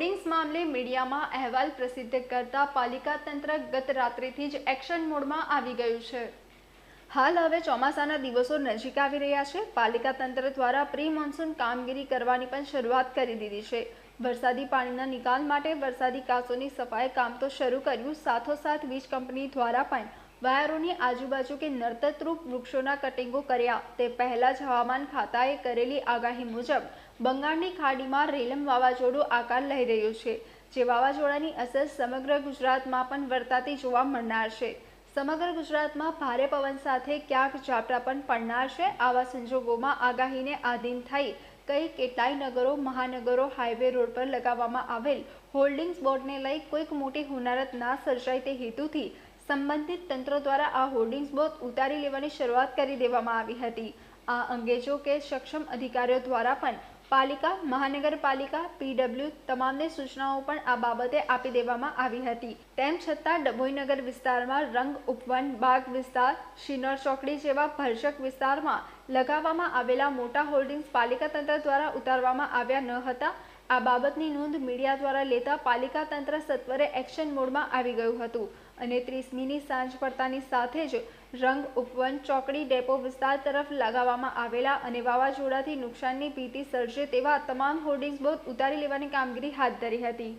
Hoardings મામલે મીડિયામાં અહેવાલ પ્રસિદ્ધ કરતા પાલિકા તંત્ર ગત રાત્રિથી જ એક્શન મોડમાં આવી ગયું છે. હાલ હવે ચોમાસાના દિવસો નજીક આવી રહ્યા છે. પાલિકા તંત્ર દ્વારા પ્રી મોન્સૂન કામગીરી કરવાની પણ શરૂઆત કરી દીધી છે. વરસાદી પાણીના નિકાલ માટે વરસાદી કાસોની સફાઈ કામ તો શરૂ કર્યું. સાથોસાથ વીજ કંપની દ્વારા પણ વાયરોની આજુબાજુ કે નર્તતરૂપ વૃક્ષોના કટિંગો કર્યા. તે પહેલા જ હવામાન ખાતાએ કરેલી આગાહી મુજબ બંગાળની ખાડીમાં રેલમ વાવાઝોડું આકાર લઈ રહ્યું છે. જે વાવાઝોડાની અસર સમગ્ર ગુજરાતમાં પણ વર્તાતી જોવા મળનાર છે. સમગ્ર ગુજરાતમાં ભારે પવન સાથે ક્યાંક ઝાપટા પણ પડનાર છે. આવા સંજોગોમાં આગાહીને આધીન થઈ કઈ કેટલાય નગરો, મહાનગરો હાઈવે રોડ પર લગાવવામાં આવેલ હોલ્ડિંગ્સ બોર્ડને લઈ કોઈક મોટી હોનારત ના સર્જાય તે હેતુથી સંબંધિત તંત્ર દ્વારા આ હોર્ડિંગ્સ બોર્ડ ઉતારી લેવાની શરૂઆત કરી દેવામાં આવી હતી. આ અંગે જો કે સક્ષમ અધિકારીઓ દ્વારા પણ પાલિકા, મહાનગરપાલિકા, પીડબ્લ્યુ તમામને સૂચનાઓ પણ આ બાબતે આપી દેવામાં આવી હતી. તેમ છતાં ડભોઈનગર વિસ્તારમાં રંગ ઉપવન, બાગ વિસ્તાર, શિનોર ચોકડી જેવા ભરચક વિસ્તારમાં લગાવવામાં આવેલા મોટા હોર્ડિંગ્સ પાલિકા તંત્ર દ્વારા ઉતારવામાં આવ્યા ન હતા. આ બાબતની નોંધ મીડિયા દ્વારા લેતા પાલિકા તંત્ર સત્વરે એક્શન મોડમાં આવી ગયું હતું અને ત્રીસમીની સાંજ પડતાની સાથે જ રંગ ઉપવન ચોકડી ડેપો વિસ્તાર તરફ લગાવવામાં આવેલા અને વાવાઝોડાથી નુકસાનની ભીતિ સર્જે તેવા તમામ હોર્ડિંગ્સ બોર્ડ ઉતારી લેવાની કામગીરી હાથ ધરી હતી.